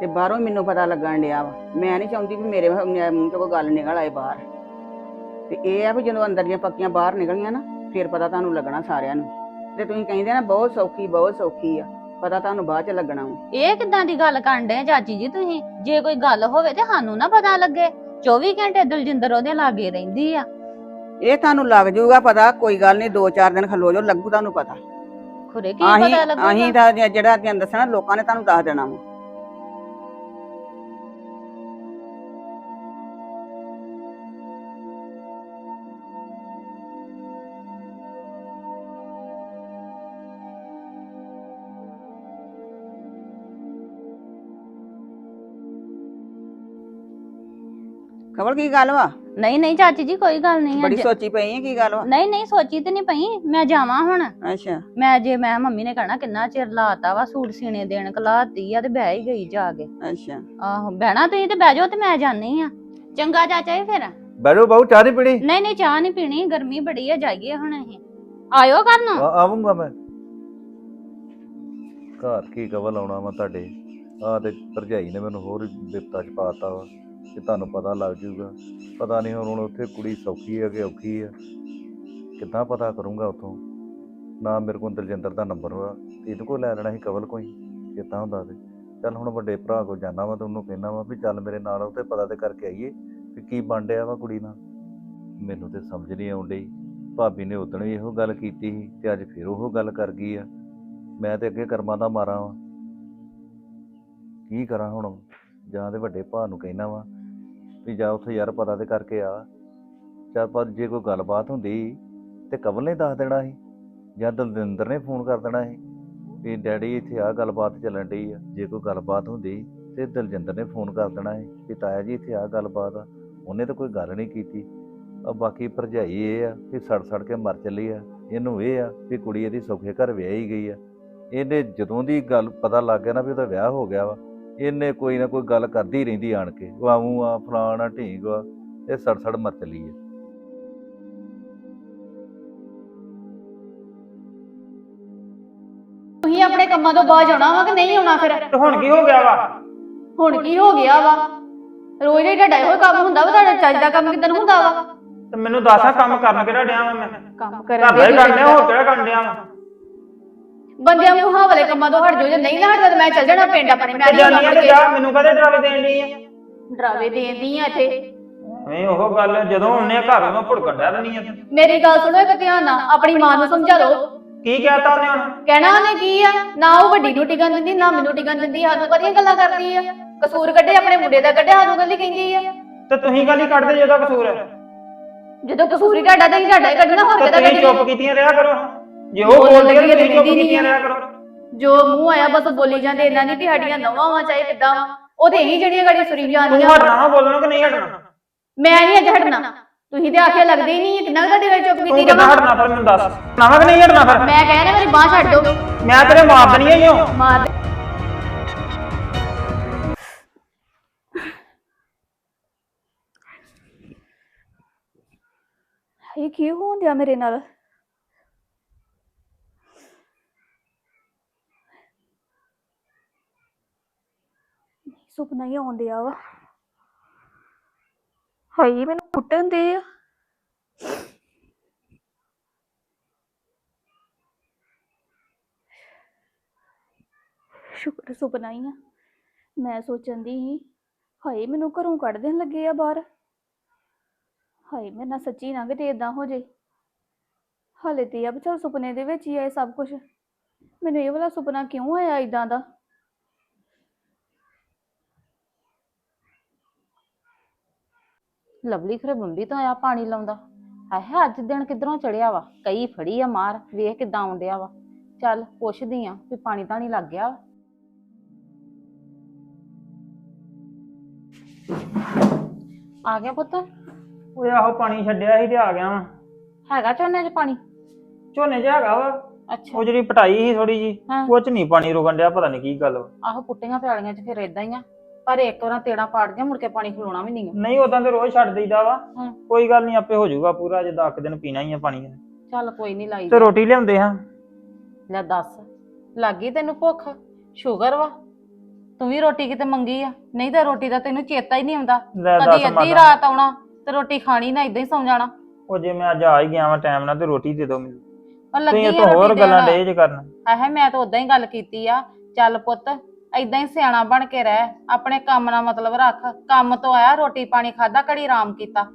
ਤੇ ਬਾਹਰੋਂ ਹੀ ਮੈਨੂੰ ਪਤਾ ਲੱਗਣ ਡਿਆ ਵਾ। ਮੈਂ ਨਹੀਂ ਚਾਹੁੰਦੀ ਵੀ ਮੇਰੇ ਮੂੰਹ ਮੂੰਹ ਚੋਂ ਕੋਈ ਗੱਲ ਨਿਕਲ ਆਏ ਬਾਹਰ। ਤੇ ਇਹ ਆ ਵੀ ਜਦੋਂ ਅੰਦਰ ਦੀਆਂ ਪੱਕੀਆਂ ਬਾਹਰ ਨਿਕਲੀਆਂ ਨਾ ਫਿਰ ਪਤਾ ਤੁਹਾਨੂੰ ਲੱਗਣਾ ਸਾਰਿਆਂ ਨੂੰ। ਤੇ ਤੁਸੀਂ ਕਹਿੰਦੇ ਨਾ ਬਹੁਤ ਸੌਖੀ ਬਹੁਤ ਸੌਖੀ ਆ। ਪਤਾ ਤੁਹਾਨੂੰ ਬਾਅਦ ਚ ਲੱਗਣਾ ਵਾ। ਇਹ ਕਿਦਾਂ ਦੀ ਗੱਲ ਕਰਨ ਡਏ ਚਾਚੀ ਜੀ ਤੁਸੀਂ? ਜੇ ਕੋਈ ਗੱਲ ਹੋਵੇ ਤੇ ਸਾਨੂੰ ਨਾ ਪਤਾ ਲੱਗੇ। 24 ਘੰਟੇ ਦਲਜਿੰਦਰ ਉਹਦੇ ਲਾਗੇ ਰਹਿੰਦੀ ਆ। ਇਹ ਤੁਹਾਨੂੰ ਲੱਗ ਜਾਊਗਾ ਪਤਾ ਕੋਈ ਗੱਲ ਨਹੀਂ ਦੋ ਚਾਰ ਦਿਨ ਖਲੋ ਜਾਓ ਲੱਗੂ ਤੁਹਾਨੂੰ ਪਤਾ। ਖੁਰੇ ਕੀ ਆਹੀਂ ਪਤਾ ਆਹੀਂ ਲੱਗੂਗਾ ਤਾਂ ਜੇ- ਜਿਹੜਾ ਅੱਗੇ ਦੱਸਣਾ ਲੋਕਾਂ ਨੇ ਤੁਹਾਨੂੰ ਦੱਸ ਦੇਣਾ ਵਾ। ਖਬਰ ਕੀ ਗੱਲ ਵਾ? ਨਹੀਂ ਨਹੀਂ ਚਾਚੀ ਜੀ ਕੋਈ ਗੱਲ ਨਹੀਂ ਬੜੀ ਅੱਜ। ਸੋਚੀ ਪਈ ਹੈ ਕੀ ਗੱਲ ਵਾ? ਨਹੀਂ ਨਹੀਂ ਸੋਚੀ ਤੇ ਨਹੀਂ ਪਈ। ਮੈਂ ਜਾਵਾਂ ਹੁਣ। ਅੱਛਾ। ਮੈਂ ਜੇ ਮੈਂ ਮੰਮੀ ਨੇ ਕਹਿਣਾ ਕਿੰਨਾ ਚਿਰ ਲਾਤਾ ਵਾ ਸੂਟ ਸੀਨੇ ਦੇਣ ਕਲਾਤੀ ਆ ਤੇ ਬਹਿ ਹੀ ਗਈ ਜਾ ਕੇ। ਅੱਛਾ। ਆਹੋ ਬਹਿਣਾ ਤੁਸੀਂ ਤੇ ਬਹਿ ਜਾਓ ਤੇ ਮੈਂ ਜਾਣੀ ਆ। ਚੰਗਾ ਚਾਚਾ ਜੀ ਫਿਰ। ਬੈਠੋ ਬਾਹੂ ਚਾਹ ਨਹੀਂ ਪੀਣੀ? ਨਹੀਂ ਨਹੀਂ ਚਾਹ ਨਹੀਂ ਪੀਣੀ ਗਰਮੀ ਬੜੀ ਆ ਜਾਈਏ ਹੁਣ ਅਸੀਂ। ਆਇਓ ਘਰ ਨੂੰ? ਆ- ਆਵਾਂਗਾ ਮੈਂ। ਘਰ ਕੀ ਕਵਲ ਆਉਣਾ ਵਾ ਤੁਹਾਡੇ? ਆ ਤੇ ਭਰਜਾਈ ਨੇ ਮੈਨੂੰ ਹੋਰ ਬਿਪਤਾ ਚ ਪਾਤਾ ਵਾ। ਕਿ ਤੁਹਾਨੂੰ ਪਤਾ ਲੱਗ ਜੂਗਾ ਪਤਾ ਨਹੀਂ ਹੁਣ ਹੁਣ ਉੱਥੇ ਕੁੜੀ ਸੌਖੀ ਹੈ ਕਿ ਔਖੀ ਆ ਕਿੱਦਾਂ ਪਤਾ ਕਰੂੰਗਾ ਉੱਥੋਂ? ਨਾ ਮੇਰੇ ਕੋਲ ਦਲਜਿੰਦਰ ਦਾ ਨੰਬਰ ਵਾ। ਤੇ ਇਹਦੇ ਕੋਲ ਲੈ ਲੈਣਾ ਸੀ ਕਵਲ ਕੋਈ, ਕਿੱਦਾਂ ਹੁੰਦਾ ਤੇ? ਚੱਲ ਹੁਣ ਵੱਡੇ ਭਰਾ ਕੋਲ ਜਾਣਾ ਵਾ ਤੇ ਉਹਨੂੰ ਕਹਿਣਾ ਵਾ ਵੀ ਚੱਲ ਮੇਰੇ ਨਾਲ ਉੱਥੇ ਪਤਾ ਤੇ ਕਰਕੇ ਆਈਏ ਕਿ ਕੀ ਬਣ ਡਿਆ ਵਾ ਕੁੜੀ ਨਾਲ। ਮੈਨੂੰ ਤੇ ਸਮਝ ਨਹੀਂ ਆਉਂਦੀ ਭਾਬੀ ਨੇ ਉਦਣ ਵੀ ਇਹੋ ਗੱਲ ਕੀਤੀ ਸੀ ਤੇ ਅੱਜ ਫਿਰ ਉਹ ਗੱਲ ਕਰ ਗਈ ਆ। ਮੈਂ ਤੇ ਅੱਗੇ ਕਰਮਾਂ ਦਾ ਮਾਰਾ ਵਾਂ। ਕੀ ਕਰਾਂ ਹੁਣ? ਜਾਂ ਤੇ ਵੱਡੇ ਭਾ ਨੂੰ ਕਹਿਣਾ ਵਾ ਵੀ ਜਾ ਉੱਥੇ ਯਾਰ ਪਤਾ ਤੇ ਕਰਕੇ ਆ। ਚੱਲ ਪਰ ਜੇ ਕੋਈ ਗੱਲਬਾਤ ਹੁੰਦੀ ਤੇ ਕਵਲ ਨੇ ਦੱਸ ਦੇਣਾ ਸੀ ਜਾਂ ਦਲਜਿੰਦਰ ਨੇ ਫੋਨ ਕਰ ਦੇਣਾ ਸੀ ਵੀ ਡੈਡੀ ਇੱਥੇ ਆ ਗੱਲਬਾਤ ਚੱਲਣ ਡਈ ਆ। ਜੇ ਕੋਈ ਗੱਲਬਾਤ ਹੁੰਦੀ ਤੇ ਦਲਜਿੰਦਰ ਨੇ ਫੋਨ ਕਰ ਦੇਣਾ ਸੀ ਵੀ ਤਾਇਆ ਜੀ ਇੱਥੇ ਆ ਗੱਲਬਾਤ ਆ, ਉਹਨੇ ਤਾਂ ਕੋਈ ਗੱਲ ਨਹੀਂ ਕੀਤੀ। ਆ ਬਾਕੀ ਭਰਜਾਈ ਇਹ ਆ ਕਿ ਸੜ ਸੜ ਕੇ ਮਰ ਚੱਲੀ ਆ। ਇਹਨੂੰ ਇਹ ਆ ਵੀ ਕੁੜੀ ਇਹਦੀ ਸੌਖੇ ਘਰ ਵਿਆਹੀ ਗਈ ਆ। ਇਹਨੇ ਜਦੋਂ ਦੀ ਗੱਲ ਪਤਾ ਲੱਗ ਗਿਆ ਨਾ ਵੀ ਉਹਦਾ ਵਿਆਹ ਹੋ ਗਿਆ ਵਾ ਇਹਨੇ ਕੋਈ ਨਾ ਕੋਈ ਗੱਲ ਕਰਦੀ ਰਹਿੰਦੀ ਆਣ ਕੇ ਉਹ ਆਉਂ ਆ ਫਲਾਣਾ ਢੀਂਗ ਆ ਇਹ ਸੜ ਸੜ ਮਰ ਚੱਲੀ ਆ। ਤੁਸੀਂ ਆਪਣੇ ਕੰਮਾਂ ਤੋਂ ਬਾਅਦ ਆਉਣਾ ਵਾ ਕਿ ਨਹੀਂ ਆਉਣਾ ਫਿਰ? ਤੇ ਹੁਣ ਕੀ ਹੋ ਗਿਆ ਵਾ? ਹੁਣ ਕੀ ਹੋ ਗਿਆ ਵਾ? ਰੋਜ਼ ਦਾ ਤੁਹਾਡਾ ਇਹੋ ਕੰਮ ਹੁੰਦਾ ਵਾ ਤੁਹਾਡਾ ਚੱਜ ਦਾ ਕੰਮ ਕਿਦਾਂ ਹੁੰਦਾ ਵਾ? ਤੇ ਮੈਨੂੰ ਦੱਸਾਂ ਕੰਮ ਕਰਨ ਕਿਹੜਾ ਡਿਆ ਵਾ ਮੈਂ? ਕੰਮ ਘਰ ਦਾ ਹੀ ਕਰਨ ਹੋਰ ਕਿਹੜਾ ਕਰਨ ਡਿਆ ਵਾ? ਬੰਦਿਆਂ ਨੂੰ ਵਾਲੇ ਕੰਮਾਂ ਤੋਂ ਹਟ ਜਾਓ ਜੇ ਨਹੀਂ ਨਾ ਹਟਦਾ ਤਾਂ ਮੈਂ ਚੱਲ ਜਾਣਾ ਪਿੰਡ ਆਪਣੇ ਮੈਂ ਤੇ ਨਹੀਂ ਜਾਨੀ ਆ ਕੰਮ ਤੇ ਜਾ ਮੈਨੂੰ ਕਦੇ ਡਰਾਵੇ ਦੇਣ ਡਈ ਆ? ਡਰਾਵੇ ਦੇਂਦੀ ਆ ਇੱਥੇ। ਨਹੀਂ ਉਹ ਗੱਲ ਜਦੋਂ ਉਹਨੇ ਘਰ ਉਹਨੂੰ ਭੁੜਕਣ ਡਿਆ ਦੇਣੀ ਆ। ਮੇਰੀ ਗੱਲ ਸੁਣੋ ਇੱਕ ਧਿਆਨ ਨਾਲ ਆਪਣੀ ਮਾਂ ਨੂੰ ਸਮਝਾ ਲਓ ਕੀ ਕਹਿਤਾ ਉਹਨੇ ਹੁਣ? ਕਹਿਣਾ ਉਹਨੇ ਕੀ ਆ? ਨਾ ਉਹ ਵੱਡੀ ਨੂੰ ਟਿਕਣ ਦਿੰਦੀ ਨਾ ਮੈਨੂੰ ਟਿਕਣ ਦਿੰਦੀ ਸਾਨੂੰ ਕਦੀਆਂ ਗੱਲਾਂ ਕਰਦੀ ਆ। ਕਸੂਰ ਕੱਢੇ ਆਪਣੇ ਮੁੰਡੇ ਦਾ ਕੱਢਿਆ ਸਾਨੂੰ ਗੱਲ ਕਹਿੰਦੀ ਆ। ਤੇ ਤੁਸੀਂ ਗੱਲ ਹੀ ਕੱਢਦੇ ਜਿਹਦਾ ਕਸੂਰ? ਹੈ ਜਦੋਂ ਕਸੂਰ ਹੀ ਤੁਹਾਡਾ ਤਾਂ ਹੀ ਤੁਹਾਡਾ ਹੀ ਕੱਢਣਾ ਹੋਰ ਤੇ ਕਿਹਦਾ ਤੁਸੀਂ ਚੁੱਪ ਕੱਢਣਾ ਕੀਤੀਆਂ ਰਿਹਾ ਕਰੋ। ਜੇ ਉਹ ਬੋਲਣ ਬੋਲਦੇ ਨੇ ਤੁਸੀਂ ਚੁੱਪ ਕੀਤੀਆਂ ਰਿਹਾ। ਕਰੋ? ਜੋ ਮੂੰਹ ਆਇਆ ਬਸ ਬੋਲੀ ਜਾਂਦੇ ਇਹਨਾਂ ਨਹੀਂ ਵੀ ਸਾਡੀਆਂ ਨਵਾਂ ਵਾ ਚਾਹੇ ਕਿੱਦਾਂ ਵਾ। ਉਹ ਤੇ ਇਹੀ ਜਿਹੜੀਆਂ ਗਾੜੀ ਸੁਰੀ ਤੂੰ ਜਾਂਦੀਆਂ ਹਟਣਾ ਵਾ ਬੋਲਣੋਂ ਕਿ ਨਹੀਂ ਹਟਣਾ? ਮੈਂ ਨਹੀਂ ਅੱਜ ਹਟਣਾ। ਤੁਸੀਂ ਤੇ ਆਖਿਆ ਲੱਗਦੇ ਹੀ ਨਹੀਂ ਕਿੰਨਾ ਕੁ ਤੁਹਾਡੀ ਗੱਲ ਚੁੱਪ ਤੂੰ ਕੀਤੀ ਕਿੱਦਾਂ ਰਵਾਂ? ਹਟਣਾ ਫਿਰ ਮੈਨੂੰ ਦੱਸ। ਹਟਣਾ ਵਾ ਕਿ ਨਹੀਂ ਹਟਣਾ ਫਿਰ? ਮੈਂ ਕਹਿ ਰਿਹਾ ਮੇਰੀ ਬਾਹ ਛੱਡ ਦਿਓ। ਮੈਂ ਤੇਰੇ ਮਾਰ ਦੇਣੀ ਆਈ ਹਾਂ ਮਾਰ ਦੇ। ਇਹ ਕੀ ਹੋਣ ਡਿਆ ਮੇਰੇ ਨਾਲ? ਸੁਪਨਾ ਹੀ ਆਉਣ ਡਿਆ ਵਾ। ਹਾਏ ਮੈਨੂੰ ਕੁੱਟਣ ਦੇ ਆ। ਸ਼ੁਕਰ ਸੁਪਨਾ ਹੀ ਆ। ਮੈਂ ਸੋਚਣ ਦੀ ਸੀ ਹਾਏ ਮੈਨੂੰ ਘਰੋਂ ਕੱਢ ਦੇਣ ਲੱਗੇ ਆ ਬਾਹਰ। ਹਾਏ ਮੇਰੇ ਨਾਲ ਸੱਚੀ ਨਾ ਕਿਤੇ ਇਦਾਂ ਹੋ ਜੇ। ਹਾਲੇ ਤੇ ਆ ਵੀ ਚਲ ਸੁਪਨੇ ਦੇ ਵਿੱਚ ਹੀ ਆ ਇਹ ਸਭ ਕੁਝ ਮੈਨੂੰ ਇਹ ਵਾਲਾ ਸੁਪਨਾ ਕਿਉਂ ਆਇਆ ਇਦਾਂ ਦਾ? ਲਵਲੀ ਖਰੇ ਬੰਬੀ ਤੋਂ ਆਇਆ ਪਾਣੀ ਲਾਉਂਦਾ। ਹਾਏ ਅੱਜ ਦਿਨ ਕਿਧਰੋਂ ਚੜਿਆ ਵਾ? ਕਈ ਫੜੀ ਆ ਮਾਰ ਵੇਖ ਕਿਦਾਂ ਆਉਂਦਿਆ ਵਾ। ਚੱਲ ਪੁੱਛਦੀ ਆ ਵੀ ਪਾਣੀ ਤਾਂ ਨਹੀਂ ਲੱਗ ਗਿਆ। ਵਾ। ਆ ਗਿਆ ਪੁੱਤ? ਓਏ ਆਹੋ ਪਾਣੀ ਛੱਡਿਆ ਸੀ ਤੇ ਆ ਗਿਆ ਵਾ। ਹੈਗਾ ਝੋਨੇ 'ਚ ਪਾਣੀ? ਝੋਨੇ 'ਚ ਹੈਗਾ ਵਾ। ਅੱਛਾ। ਉਹ ਜਿਹੜੀ ਪਟਾਈ ਸੀ ਥੋੜੀ ਜੀ ਹਾਂ। ਉਹ 'ਚ ਨਹੀਂ ਪਾਣੀ ਰੁਕਣ ਡਿਆ ਪਤਾ ਨਹੀਂ ਕੀ ਗੱਲ ਵਾ। ਆਹੋ ਪੁੱਟੀਆਂ ਪਿਆਲੀਆਂ 'ਚ ਫਿਰ ਇਦਾਂ ਹੀ ਆ। ਪਰ ਇੱਕ ਵਾਰ ਤੇੜਾ ਪਾੜ ਗਿਆ ਮੁੜ ਕੇ ਪਾਣੀ ਖਲੋਣਾ ਵੀ ਨਹੀਂ ਨਹੀਂ ਉਦਾਂ ਤੇ ਰੋਜ਼ ਛੱਡ ਦਈਦਾ ਵਾ। ਹਾਂ। ਕੋਈ ਗੱਲ ਨਹੀਂ ਆਪੇ ਹੋ ਜਾਊਗਾ ਪੂਰਾ ਜੇ 10 ਦਿਨ ਪੀਣਾ ਹੀ ਆ ਪਾਣੀ। ਚੱਲ ਕੋਈ ਨਹੀਂ ਲਾਈ ਤੇ ਰੋਟੀ ਲਿਆਉਂਦੇ ਹਾਂ। ਲੈ ਦੱਸ ਲੱਗੀ ਤੈਨੂੰ ਭੁੱਖ? ਸ਼ੂਗਰ ਵਾ? ਤੂੰ ਵੀ ਰੋਟੀ ਕਿਤੇ ਮੰਗੀ ਆ? ਨਹੀਂ ਤਾਂ ਰੋਟੀ ਦਾ ਤੈਨੂੰ ਚੇਤਾ ਹੀ ਨਹੀਂ ਆਉਂਦਾ। ਲੈ ਕਦੀ ਦੱਸ ਅੱਧੀ ਮਾਤਾ। ਰਾਤ ਆਉਣਾ ਤੇ ਰੋਟੀ ਖਾਣੀ ਨਾ ਇਦਾਂ ਹੀ ਸੌਂ ਜਾਣਾ। ਉਹ ਜੇ ਮੈਂ ਅੱਜ ਆ ਹੀ ਗਿਆ ਵਾਂ ਟਾਈਮ ਨਾਲ ਤੇ ਰੋਟੀ ਦੇ ਦਿਓ ਮੈਨੂੰ। ਪਰ ਲੱਗੀ ਤੁਸੀਂ ਆ ਇਹ ਤੋਂ ਹੋਰ ਗੱਲਾਂ। ਡੇ ਜੇ ਕਰਨ। ਆਹੇ ਮੈਂ ਤਾਂ ਉਦਾਂ ਹੀ ਗੱਲ ਕੀਤੀ ਆ। ਚੱਲ ਪੁੱਤ ਐਦਾਂ ਹੀ ਸਿਆਣਾ ਬਣ ਕੇ ਰਹਿ। ਆਪਣੇ ਕੰਮ ਨਾਲ ਮਤਲਬ ਰੱਖ। ਕੰਮ ਤੋਂ ਆਇਆ ਰੋਟੀ ਪਾਣੀ ਖਾਦਾ ਘੜੀ ਆਰਾਮ ਕੀਤਾ।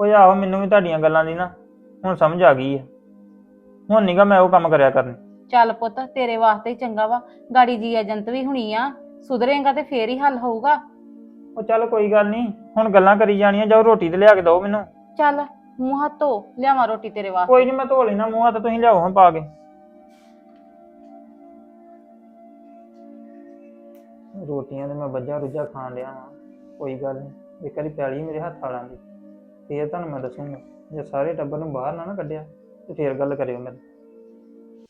ਓਏ ਆਹੋ ਮੈਨੂੰ ਵੀ ਤੁਹਾਡੀਆਂ ਗੱਲਾਂ ਦੀ ਨਾ ਹੁਣ ਸਮਝ ਆ ਗਈ ਆ। ਹੁਣ ਨੀਗਾ ਮੈਂ ਉਹ ਕੰਮ ਕਰਿਆ ਕਰਨੇ। ਚੱਲ ਪੁੱਤ ਤੇਰੇ ਵਾਸਤੇ ਹੀ ਚੰਗਾ ਵਾ। ਗਾੜੀ ਜੀ ਏਜੰਟ ਵੀ ਹੁਣੀ ਆ। ਸੁਧਰੇਗਾ ਤੇ ਫੇਰ ਹੀ ਹੱਲ ਹੋਊਗਾ। ਉਹ ਚੱਲ ਕੋਈ ਗੱਲ ਨਹੀਂ ਹੁਣ ਗੱਲਾਂ ਕਰੀ ਜਾਣੀਆਂ ਜਾਓ ਰੋਟੀ ਤੇ ਲਿਆ ਕੇ ਦਿਓ ਮੈਨੂੰ। ਚੱਲ ਮੂੰਹ ਹੱਥ ਧੋ ਲਿਆਵਾਂ ਰੋਟੀ ਤੇਰੇ ਵਾਸਤੇ। ਕੋਈ ਨਹੀਂ ਮੈਂ ਧੋ ਲੈਣਾ ਮੂੰਹ ਹੱਥ ਤੁਸੀਂ ਲਿਆਓ ਹਾਂ ਪਾ ਕੇ। ਰੋਟੀਆਂ ਤੇ ਮੈਂ ਵੱਜਾ ਰੁੱਝਾ ਖਾਣ ਲਿਆ ਵਾਂ। ਕੋਈ ਗੱਲ ਨਹੀਂ ਇੱਕ ਵਾਰੀ ਪਿਆਲੀ ਮੇਰੇ ਹੱਥ ਆ ਦੀ। ਫੇਰ ਤੁਹਾਨੂੰ ਮੈਂ ਦੱਸੂਗਾ, ਜੇ ਸਾਰੇ ਟੱਬਰ ਨੂੰ ਬਾਹਰ ਨਾ ਨਾ ਕੱਢਿਆ ਤੇ ਫੇਰ ਗੱਲ ਕਰਿਓ ਮੇਰੇ